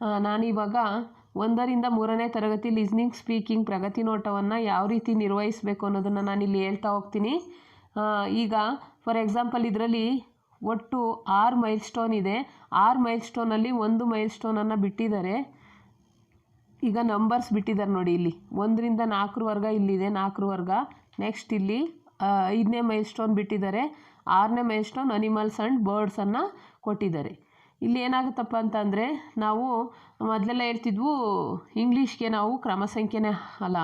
ನಾನಿವಾಗ ಒಂದರಿಂದ ಮೂರನೇ ತರಗತಿ ಲಿಸ್ನಿಂಗ್ ಸ್ಪೀಕಿಂಗ್ ಪ್ರಗತಿ ನೋಟವನ್ನು ಯಾವ ರೀತಿ ನಿರ್ವಹಿಸಬೇಕು ಅನ್ನೋದನ್ನು ನಾನಿಲ್ಲಿ ಹೇಳ್ತಾ ಹೋಗ್ತೀನಿ. ಈಗ ಫಾರ್ ಎಕ್ಸಾಂಪಲ್ ಇದರಲ್ಲಿ ಒಟ್ಟು ಆರು ಮೈಲ್ ಸ್ಟೋನ್ ಇದೆ. ಆರು ಮೈಲ್ ಸ್ಟೋನಲ್ಲಿ ಒಂದು ಮೈಲ್ ಸ್ಟೋನನ್ನು ಬಿಟ್ಟಿದ್ದಾರೆ. ಈಗ ನಂಬರ್ಸ್ ಬಿಟ್ಟಿದ್ದಾರೆ ನೋಡಿ ಇಲ್ಲಿ. ಒಂದರಿಂದ ನಾಲ್ಕರ ವರ್ಗ ಇಲ್ಲಿದೆ ನಾಲ್ಕರ ವರ್ಗ. ನೆಕ್ಸ್ಟ್ ಇಲ್ಲಿ ಐದನೇ ಮೈಲ್ ಸ್ಟೋನ್ ಬಿಟ್ಟಿದ್ದಾರೆ. ಆರನೇ ಮೈಲ್ ಸ್ಟೋನ್ ಅನಿಮಲ್ಸ್ ಆ್ಯಂಡ್ ಬರ್ಡ್ಸನ್ನು ಕೊಟ್ಟಿದ್ದಾರೆ. ಇಲ್ಲಿ ಏನಾಗುತ್ತಪ್ಪ ಅಂತಂದರೆ ನಾವು ಮೊದಲೆಲ್ಲ ಹೇಳ್ತಿದ್ವು, ಇಂಗ್ಲೀಷ್ಗೆ ನಾವು ಕ್ರಮ ಸಂಖ್ಯೆನೇ ಅಲ್ಲ,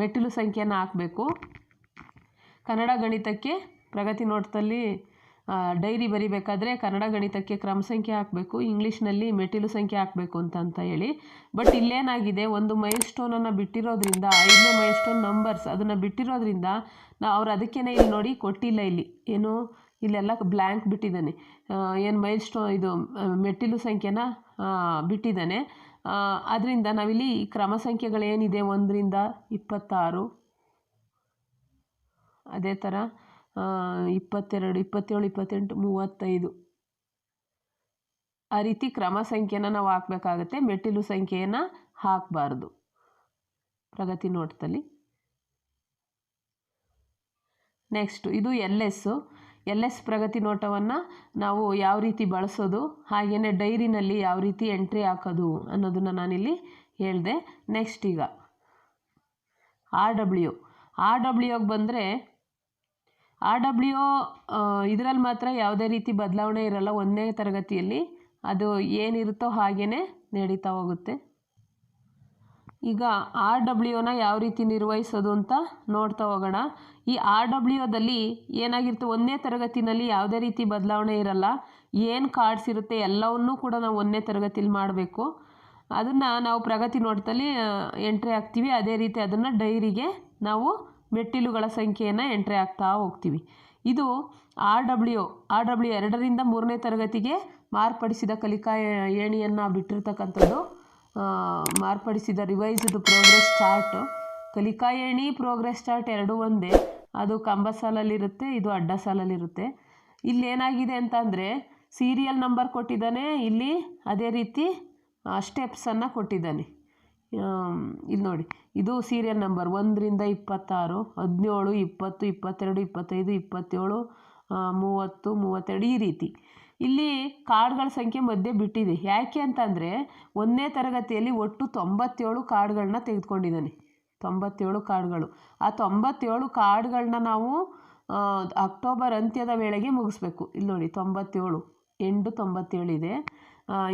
ಮೆಟ್ಟಿಲು ಸಂಖ್ಯೆನ ಹಾಕಬೇಕು. ಕನ್ನಡ ಗಣಿತಕ್ಕೆ ಪ್ರಗತಿ ನೋಟದಲ್ಲಿ ಡೈರಿ ಬರಿಬೇಕಾದ್ರೆ ಕನ್ನಡ ಗಣಿತಕ್ಕೆ ಕ್ರಮ ಸಂಖ್ಯೆ ಹಾಕಬೇಕು, ಇಂಗ್ಲೀಷ್ನಲ್ಲಿ ಮೆಟ್ಟಿಲು ಸಂಖ್ಯೆ ಹಾಕಬೇಕು ಅಂತ ಅಂತ ಹೇಳಿ. ಬಟ್ ಇಲ್ಲೇನಾಗಿದೆ, ಒಂದು ಮೈಲ್ ಸ್ಟೋನನ್ನು ಬಿಟ್ಟಿರೋದ್ರಿಂದ, ಐದನೇ ಮೈಲ್ ಸ್ಟೋನ್ ನಂಬರ್ಸ್ ಅದನ್ನು ಬಿಟ್ಟಿರೋದ್ರಿಂದ, ನಾ ಅವ್ರು ಅದಕ್ಕೇ ಇಲ್ಲಿ ನೋಡಿ ಕೊಟ್ಟಿಲ್ಲ ಇಲ್ಲಿ. ಏನು? ಇಲ್ಲೆಲ್ಲ ಬ್ಲ್ಯಾಂಕ್ ಬಿಟ್ಟಿದ್ದಾನೆ. ಏನು ಮೈಲ್ ಸ್ಟೋ ಇದು ಮೆಟ್ಟಿಲು ಸಂಖ್ಯೆನ ಬಿಟ್ಟಿದ್ದಾನೆ. ಅದರಿಂದ ನಾವಿಲ್ಲಿ ಕ್ರಮ ಸಂಖ್ಯೆಗಳೇನಿದೆ? ಒಂದರಿಂದ ಇಪ್ಪತ್ತಾರು. ಅದೇ ಥರ ಇಪ್ಪತ್ತೆರಡು, ಇಪ್ಪತ್ತೇಳು, ಇಪ್ಪತ್ತೆಂಟು, ಮೂವತ್ತೈದು. ಆ ರೀತಿ ಕ್ರಮ ಸಂಖ್ಯೆನ ನಾವು ಹಾಕಬೇಕಾಗತ್ತೆ. ಮೆಟ್ಟಿಲು ಸಂಖ್ಯೆಯನ್ನು ಹಾಕಬಾರ್ದು. ಪ್ರಗತಿ ನೋಟದಲ್ಲಿ. ನೆಕ್ಸ್ಟು ಇದು ಎಲ್ ಎಸ್ಸು ಎಲ್ ಎಸ್ ಪ್ರಗತಿ ನೋಟವನ್ನು ನಾವು ಯಾವ ರೀತಿ ಬಳಸೋದು ಹಾಗೆಯೇ ಡೈರಿನಲ್ಲಿ ಯಾವ ರೀತಿ ಎಂಟ್ರಿ ಹಾಕೋದು ಅನ್ನೋದನ್ನು ನಾನಿಲ್ಲಿ ಹೇಳಿದೆ. ನೆಕ್ಸ್ಟ್ ಈಗ ಆರ್ ಡಬ್ಲ್ಯೂ. ಆರ್ ಡಬ್ಲ್ಯೂಗೆ ಬಂದರೆ ಆರ್ ಡಬ್ಲ್ಯೂ ಇದರಲ್ಲಿ ಮಾತ್ರ ಯಾವುದೇ ರೀತಿ ಬದಲಾವಣೆ ಇರಲ್ಲ, ಒಂದನೇ ತರಗತಿಯಲ್ಲಿ ಅದು ಏನಿರುತ್ತೋ ಹಾಗೇ ನಡೀತಾ ಹೋಗುತ್ತೆ. ಈಗ ಆರ್ ಡಬ್ಲ್ಯೂನ ಯಾವ ರೀತಿ ನಿರ್ವಹಿಸೋದು ಅಂತ ನೋಡ್ತಾ ಹೋಗೋಣ. ಈ ಆರ್ ಡಬ್ಲ್ಯೂದಲ್ಲಿ ಏನಾಗಿರುತ್ತೆ? ಒಂದನೇ ತರಗತಿನಲ್ಲಿ ಯಾವುದೇ ರೀತಿ ಬದಲಾವಣೆ ಇರಲ್ಲ. ಏನು ಕಾರ್ಡ್ಸ್ ಇರುತ್ತೆ ಎಲ್ಲವನ್ನೂ ಕೂಡ ನಾವು ಒಂದನೇ ತರಗತಿಲಿ ಮಾಡಬೇಕು. ಅದನ್ನು ನಾವು ಪ್ರಗತಿ ನೋಡ್ತಲ್ಲಿ ಎಂಟ್ರಿ ಹಾಕ್ತೀವಿ. ಅದೇ ರೀತಿ ಅದನ್ನು ಡೈರಿಗೆ ನಾವು ಮೆಟ್ಟಿಲುಗಳ ಸಂಖ್ಯೆಯನ್ನು ಎಂಟ್ರಿ ಆಗ್ತಾ ಹೋಗ್ತೀವಿ. ಇದು ಆರ್ ಡಬ್ಲ್ಯೂ ಆರ್ ಡಬ್ಲ್ಯೂ ಎರಡರಿಂದ ಮೂರನೇ ತರಗತಿಗೆ ಮಾರ್ಪಡಿಸಿದ ಕಲಿಕಾ ಏಣಿಯನ್ನು ಬಿಟ್ಟಿರ್ತಕ್ಕಂಥದ್ದು. ಮಾರ್ಪಡಿಸಿದ ರಿವೈಸ್ಡ್ ಪ್ರೋಗ್ರೆಸ್ ಚಾರ್ಟು ಕಲಿಕಾ ಏಣಿ ಪ್ರೋಗ್ರೆಸ್ ಚಾರ್ಟ್ ಎರಡೂ ಒಂದೇ. ಅದು ಕಂಬ ಸಾಲಲ್ಲಿರುತ್ತೆ, ಇದು ಅಡ್ಡ ಸಾಲಲ್ಲಿರುತ್ತೆ. ಇಲ್ಲಿ ಏನಾಗಿದೆ ಅಂತಂದರೆ ಸೀರಿಯಲ್ ನಂಬರ್ ಕೊಟ್ಟಿದ್ದಾನೆ, ಇಲ್ಲಿ ಅದೇ ರೀತಿ ಸ್ಟೆಪ್ಸನ್ನು ಕೊಟ್ಟಿದ್ದಾನೆ. ಇಲ್ಲಿ ನೋಡಿ, ಇದು ಸೀರಿಯಲ್ ನಂಬರ್ ಒಂದರಿಂದ ಇಪ್ಪತ್ತಾರು ಹದಿನೇಳು ಇಪ್ಪತ್ತು, ಇಪ್ಪತ್ತೆರಡು, ಇಪ್ಪತ್ತೈದು, ಇಪ್ಪತ್ತೇಳು ಮೂವತ್ತು, ಮೂವತ್ತೆರಡು, ಈ ರೀತಿ. ಇಲ್ಲಿ ಕಾರ್ಡ್ಗಳ ಸಂಖ್ಯೆ ಮಧ್ಯೆ ಬಿಟ್ಟಿದೆ. ಯಾಕೆ ಅಂತಂದರೆ ಒಂದನೇ ತರಗತಿಯಲ್ಲಿ ಒಟ್ಟು ತೊಂಬತ್ತೇಳು ಕಾರ್ಡ್ಗಳನ್ನ ತೆಗೆದುಕೊಂಡಿದ್ದಾನೆ. ತೊಂಬತ್ತೇಳು ಕಾರ್ಡ್ಗಳು. ಆ ತೊಂಬತ್ತೇಳು ಕಾರ್ಡ್ಗಳನ್ನ ನಾವು ಅಕ್ಟೋಬರ್ ಅಂತ್ಯದ ವೇಳೆಗೆ ಮುಗಿಸ್ಬೇಕು. ಇಲ್ಲಿ ನೋಡಿ, ತೊಂಬತ್ತೇಳು, ಎಂಟು ತೊಂಬತ್ತೇಳು ಇದೆ.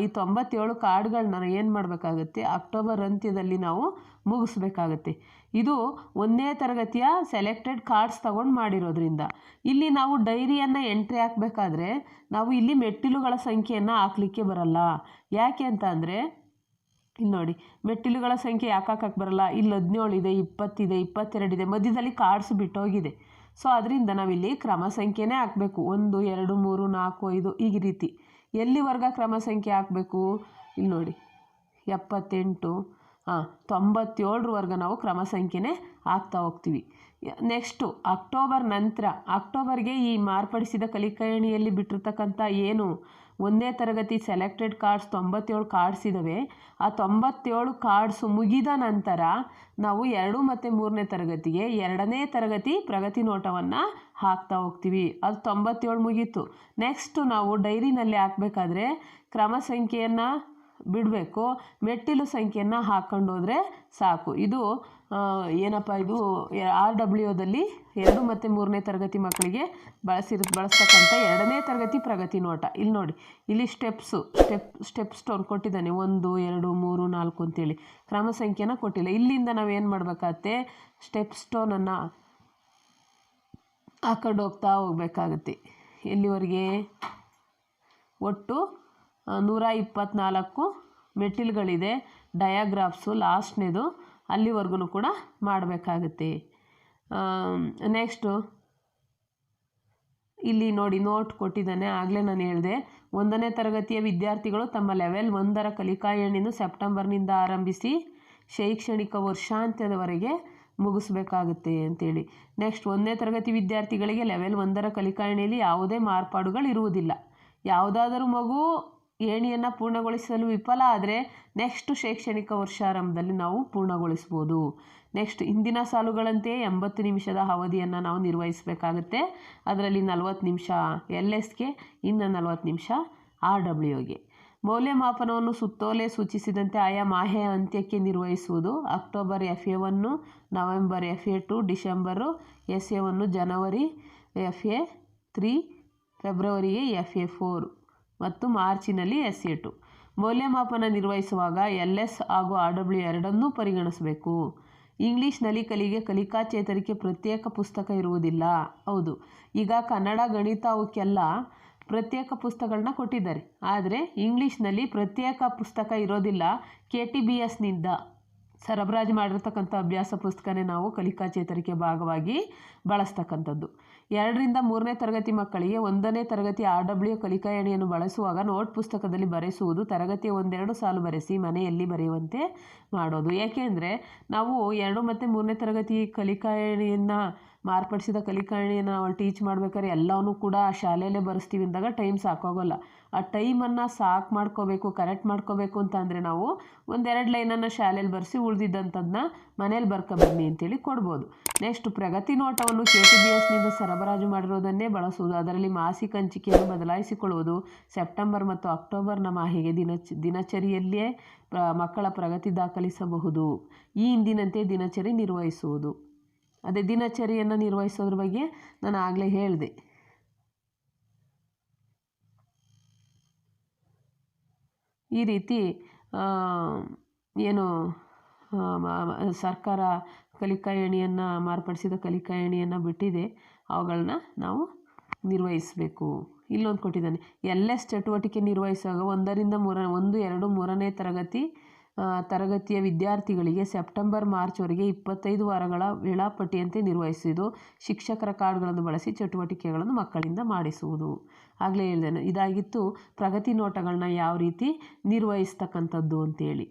ಈ ತೊಂಬತ್ತೇಳು ಕಾರ್ಡ್ಗಳನ್ನ ಏನು ಮಾಡಬೇಕಾಗುತ್ತೆ? ಅಕ್ಟೋಬರ್ ಅಂತ್ಯದಲ್ಲಿ ನಾವು ಮುಗಿಸ್ಬೇಕಾಗತ್ತೆ. ಇದು ಒಂದನೇ ತರಗತಿಯ ಸೆಲೆಕ್ಟೆಡ್ ಕಾರ್ಡ್ಸ್ ತಗೊಂಡು ಮಾಡಿರೋದ್ರಿಂದ. ಇಲ್ಲಿ ನಾವು ಡೈರಿಯನ್ನು ಎಂಟ್ರಿ ಹಾಕಬೇಕಾದ್ರೆ, ನಾವು ಇಲ್ಲಿ ಮೆಟ್ಟಿಲುಗಳ ಸಂಖ್ಯೆಯನ್ನು ಹಾಕ್ಲಿಕ್ಕೆ ಬರಲ್ಲ. ಯಾಕೆ ಅಂತ ಅಂದರೆ ಇಲ್ಲಿ ನೋಡಿ, ಮೆಟ್ಟಿಲುಗಳ ಸಂಖ್ಯೆ ಯಾಕಾಕಕ್ಕೆ ಬರಲ್ಲ? ಇಲ್ಲಿ ಹದಿನೇಳು ಇದೆ ಇಪ್ಪತ್ತಿದೆ ಇಪ್ಪತ್ತೆರಡಿದೆ ಮಧ್ಯದಲ್ಲಿ ಕಾರ್ಡ್ಸ್ ಬಿಟ್ಟೋಗಿದೆ. ಸೊ, ಅದರಿಂದ ನಾವಿಲ್ಲಿ ಕ್ರಮ ಸಂಖ್ಯೆನೇ ಹಾಕಬೇಕು. ಒಂದು, ಎರಡು, ಮೂರು, ನಾಲ್ಕು, ಐದು, ಈ ರೀತಿ. ಎಲ್ಲಿವರೆಗ ಕ್ರಮ ಸಂಖ್ಯೆ ಹಾಕಬೇಕು? ಇಲ್ಲಿ ನೋಡಿ, ಎಪ್ಪತ್ತೆಂಟು, ಹಾಂ ತೊಂಬತ್ತೇಳರವರೆಗೆ ನಾವು ಕ್ರಮ ಸಂಖ್ಯೆನೇ ಹಾಕ್ತಾ ಹೋಗ್ತೀವಿ. ನೆಕ್ಸ್ಟು, ಅಕ್ಟೋಬರ್ ನಂತರ. ಅಕ್ಟೋಬರ್ಗೆ ಈ ಮಾರ್ಪಡಿಸಿದ ಕಲಿಕಾಯಣಿಯಲ್ಲಿ ಬಿಟ್ಟಿರ್ತಕ್ಕಂಥ ಏನು? ಒಂದನೇ ತರಗತಿ ಸೆಲೆಕ್ಟೆಡ್ ಕಾರ್ಡ್ಸ್ ತೊಂಬತ್ತೇಳು ಕಾರ್ಡ್ಸ್ ಇದ್ದಾವೆ ಆ ತೊಂಬತ್ತೇಳು ಕಾರ್ಡ್ಸ್ ಮುಗಿದ ನಂತರ ನಾವು ಎರಡು ಮತ್ತು ಮೂರನೇ ತರಗತಿಗೆ ಎರಡನೇ ತರಗತಿ ಪ್ರಗತಿ ನೋಟವನ್ನು ಹಾಕ್ತಾ ಹೋಗ್ತೀವಿ. ಅದು ತೊಂಬತ್ತೇಳು ಮುಗೀತು. ನೆಕ್ಸ್ಟು ನಾವು ಡೈರಿನಲ್ಲಿ ಹಾಕಬೇಕಾದ್ರೆ ಕ್ರಮ ಸಂಖ್ಯೆಯನ್ನು ಬಿಡಬೇಕು. ಮೆಟ್ಟಿಲು ಸಂಖ್ಯೆಯನ್ನು ಹಾಕ್ಕೊಂಡು ಹೋದರೆ ಸಾಕು. ಇದು ಏನಪ್ಪ ಇದು ಆರ್ ಡಬ್ಲ್ಯೂದಲ್ಲಿ ಎರಡು ಮತ್ತು ಮೂರನೇ ತರಗತಿ ಮಕ್ಕಳಿಗೆ ಬಳಸಿರ್, ಬಳಸ್ತಕ್ಕಂಥ ಎರಡನೇ ತರಗತಿ ಪ್ರಗತಿ ನೋಟ. ಇಲ್ಲಿ ನೋಡಿ, ಇಲ್ಲಿ ಸ್ಟೆಪ್ಸು ಸ್ಟೆಪ್ ಸ್ಟೆಪ್ ಸ್ಟೋನ್ ಕೊಟ್ಟಿದ್ದಾನೆ. ಒಂದು, ಎರಡು, ಮೂರು, ನಾಲ್ಕು ಅಂತೇಳಿ. ಕ್ರಮ ಸಂಖ್ಯೆನ ಕೊಟ್ಟಿಲ್ಲ. ಇಲ್ಲಿಂದ ನಾವು ಏನು ಮಾಡಬೇಕಾಗತ್ತೆ ಸ್ಟೆಪ್ ಸ್ಟೋನನ್ನು ಹಾಕೊಂಡು ಹೋಗ್ತಾ ಹೋಗ್ಬೇಕಾಗತ್ತೆ. ಎಲ್ಲಿವರೆಗೆ? ಒಟ್ಟು ನೂರ ಇಪ್ಪತ್ತ್ನಾಲ್ಕು ಮೆಟ್ಟಿಲುಗಳಿದೆ. ಡಯಾಗ್ರಾಫ್ಸು ಲಾಸ್ಟ್ನೇದು ಅಲ್ಲಿವರೆಗೂ ಕೂಡ ಮಾಡಬೇಕಾಗುತ್ತೆ. ನೆಕ್ಸ್ಟು ಇಲ್ಲಿ ನೋಡಿ ನೋಟ್ ಕೊಟ್ಟಿದ್ದಾನೆ. ಆಗಲೇ ನಾನು ಹೇಳಿದೆ, ಒಂದನೇ ತರಗತಿಯ ವಿದ್ಯಾರ್ಥಿಗಳು ತಮ್ಮ ಲೆವೆಲ್ ಒಂದರ ಕಲಿಕಾ ಎಣ್ಣೆಯನ್ನು ಸೆಪ್ಟೆಂಬರ್ನಿಂದ ಆರಂಭಿಸಿ ಶೈಕ್ಷಣಿಕ ವರ್ಷಾಂತ್ಯದವರೆಗೆ ಮುಗಿಸ್ಬೇಕಾಗುತ್ತೆ ಅಂತೇಳಿ. ನೆಕ್ಸ್ಟ್ ಒಂದನೇ ತರಗತಿ ವಿದ್ಯಾರ್ಥಿಗಳಿಗೆ ಲೆವೆಲ್ ಒಂದರ ಕಲಿಕಾ ಎಣ್ಣೆಯಲ್ಲಿ ಯಾವುದೇ ಮಾರ್ಪಾಡುಗಳು ಇರುವುದಿಲ್ಲ ಯಾವುದಾದರೂ ಮಗು ಏಣಿಯನ್ನು ಪೂರ್ಣಗೊಳಿಸಲು ವಿಫಲ ಆದರೆ ನೆಕ್ಸ್ಟ್ ಶೈಕ್ಷಣಿಕ ವರ್ಷಾರಂಭದಲ್ಲಿ ನಾವು ಪೂರ್ಣಗೊಳಿಸ್ಬೋದು. ನೆಕ್ಸ್ಟ್ ಹಿಂದಿನ ಸಾಲುಗಳಂತೆಯೇ ಎಂಬತ್ತು ನಿಮಿಷದ ಅವಧಿಯನ್ನು ನಾವು ನಿರ್ವಹಿಸಬೇಕಾಗುತ್ತೆ. ಅದರಲ್ಲಿ ನಲವತ್ತು ನಿಮಿಷ ಎಲ್ ಎಸ್ಗೆ, ಇನ್ನು ನಲವತ್ತು ನಿಮಿಷ ಆರ್ ಡಬ್ಲ್ಯೂಗೆ ಮೌಲ್ಯಮಾಪನವನ್ನು ಸುತ್ತೋಲೆ ಸೂಚಿಸಿದಂತೆ ಆಯಾ ಮಾಹೆ ಅಂತ್ಯಕ್ಕೆ ನಿರ್ವಹಿಸುವುದು October F A one, November F A two, December S A one, January F A three ಫೆಬ್ರವರಿಗೆ ಎಫ್ ಎ ಫೋರ್. ಮತ್ತು ಮಾರ್ಚಿನಲ್ಲಿ ಎಸ್ ಎ ಟು. ಮೌಲ್ಯಮಾಪನ ನಿರ್ವಹಿಸುವಾಗ ಎಲ್ ಎಸ್ ಹಾಗೂ ಆರ್ ಡಬ್ಲ್ಯೂ ಎರಡನ್ನೂ ಪರಿಗಣಿಸಬೇಕು. ಇಂಗ್ಲೀಷ್ನಲ್ಲಿ ಕಲಿಗೆ ಕಲಿಕಾ ಚೇತರಿಕೆ ಪ್ರತ್ಯೇಕ ಪುಸ್ತಕ ಇರುವುದಿಲ್ಲ. ಹೌದು, ಈಗ ಕನ್ನಡ ಗಣಿತ ಅವಕ್ಕೆಲ್ಲ ಪ್ರತ್ಯೇಕ ಪುಸ್ತಕಗಳನ್ನ ಕೊಟ್ಟಿದ್ದಾರೆ. ಆದರೆ ಇಂಗ್ಲೀಷ್ನಲ್ಲಿ ಪ್ರತ್ಯೇಕ ಪುಸ್ತಕ ಇರೋದಿಲ್ಲ ಕೆ ಟಿ ಬಿ ಎಸ್ನಿಂದ. ಸರಬರಾಜು ಮಾಡಿರ್ತಕ್ಕಂಥ ಅಭ್ಯಾಸ ಪುಸ್ತಕನೇ ನಾವು ಕಲಿಕಾ ಚೇತರಿಕೆ ಭಾಗವಾಗಿ ಬಳಸ್ತಕ್ಕಂಥದ್ದು. ಎರಡರಿಂದ ಮೂರನೇ ತರಗತಿ ಮಕ್ಕಳಿಗೆ ಒಂದನೇ ತರಗತಿ ಆರ್ ಡಬ್ಲ್ಯೂ ಕಲಿಕಾ ಎಣೆಯನ್ನು ಬಳಸುವಾಗ ನೋಟ್ ಪುಸ್ತಕದಲ್ಲಿ ಬರೆಸುವುದು ತರಗತಿಯ ಒಂದೆರಡು ಸಾಲು ಬರೆಸಿ ಮನೆಯಲ್ಲಿ ಬರೆಯುವಂತೆ ಮಾಡೋದು. ಏಕೆಂದರೆ ನಾವು ಎರಡು ಮತ್ತು ಮೂರನೇ ತರಗತಿ ಕಲಿಕಾ ಎಣೆಯನ್ನು ಮಾರ್ಪಡಿಸಿದ ಕಲಿಕಾಣಿಯನ್ನು ಅವಳು ಟೀಚ್ ಮಾಡ್ಬೇಕಾದ್ರೆ ಎಲ್ಲವನ್ನೂ ಕೂಡ ಆ ಶಾಲೆಯಲ್ಲೇ ಬರೆಸ್ತೀವಿ ಅಂದಾಗ ಟೈಮ್ ಸಾಕಾಗೋಲ್ಲ. ಆ ಟೈಮನ್ನು ಸಾಕು ಮಾಡ್ಕೋಬೇಕು ಕರೆಕ್ಟ್ ಮಾಡ್ಕೋಬೇಕು ಅಂತ ಅಂದರೆ ನಾವು ಒಂದೆರಡು ಲೈನನ್ನು ಶಾಲೆಯಲ್ಲಿ ಬರೆಸಿ ಉಳಿದಿದ್ದಂಥದ್ದನ್ನ ಮನೇಲಿ ಬರ್ಕೊಬನ್ನಿ ಅಂತೇಳಿ ಕೊಡ್ಬೋದು. ನೆಕ್ಸ್ಟ್ ಪ್ರಗತಿ ನೋಟವನ್ನು ಕೆ ಟಿ ಬಿ ಎಸ್ನಿಂದ ಸರಬರಾಜು ಮಾಡಿರೋದನ್ನೇ ಬಳಸುವುದು ಅದರಲ್ಲಿ ಮಾಸಿಕ ಹಂಚಿಕೆಯನ್ನು ಬದಲಾಯಿಸಿಕೊಳ್ಳುವುದು ಸೆಪ್ಟೆಂಬರ್ ಮತ್ತು ಅಕ್ಟೋಬರ್ನ ಮಾಹಿಗೆ ದಿನ, ದಿನಚರಿಯಲ್ಲಿಯೇ ಮಕ್ಕಳ ಪ್ರಗತಿ ದಾಖಲಿಸಬಹುದು, ಈ ಹಿಂದಿನಂತೆ ದಿನಚರಿ ನಿರ್ವಹಿಸುವುದು. ಅದೇ ದಿನಚರಿಯನ್ನು ನಿರ್ವಹಿಸೋದ್ರ ಬಗ್ಗೆ ನಾನು ಆಗಲೇ ಹೇಳಿದೆ. ಈ ರೀತಿ ಏನು ಸರ್ಕಾರ ಕಲಿಕಾ ಎಣೆಯನ್ನು ಮಾರ್ಪಡಿಸಿದ ಕಲಿಕಾ ಎಣೆಯನ್ನು ಬಿಟ್ಟಿದೆ. ಅವುಗಳನ್ನ ನಾವು ನಿರ್ವಹಿಸಬೇಕು. ಇಲ್ಲೊಂದು ಕೊಟ್ಟಿದ್ದಾನೆ. ಎಲ್ ಎಸ್ ಚಟುವಟಿಕೆ ನಿರ್ವಹಿಸುವಾಗ ಒಂದರಿಂದ ಮೂರ, ಒಂದು, ಎರಡು, ಮೂರನೇ ತರಗತಿ ತರಗತಿಯ ವಿದ್ಯಾರ್ಥಿಗಳಿಗೆ ಸೆಪ್ಟೆಂಬರ್, ಮಾರ್ಚ್ವರೆಗೆ ಇಪ್ಪತ್ತೈದು ವಾರಗಳ ವೇಳಾಪಟ್ಟಿಯಂತೆ ನಿರ್ವಹಿಸುವುದು, ಶಿಕ್ಷಕರ ಕಾರ್ಡ್ಗಳನ್ನು ಬಳಸಿ ಚಟುವಟಿಕೆಗಳನ್ನು ಮಕ್ಕಳಿಂದ ಮಾಡಿಸುವುದು. ಆಗಲೇ ಹೇಳಿದೆ ಇದಾಗಿತ್ತು ಪ್ರಗತಿ ನೋಟಗಳನ್ನ ಯಾವ ರೀತಿ ನಿರ್ವಹಿಸ್ತಕ್ಕಂಥದ್ದು ಅಂತೇಳಿ.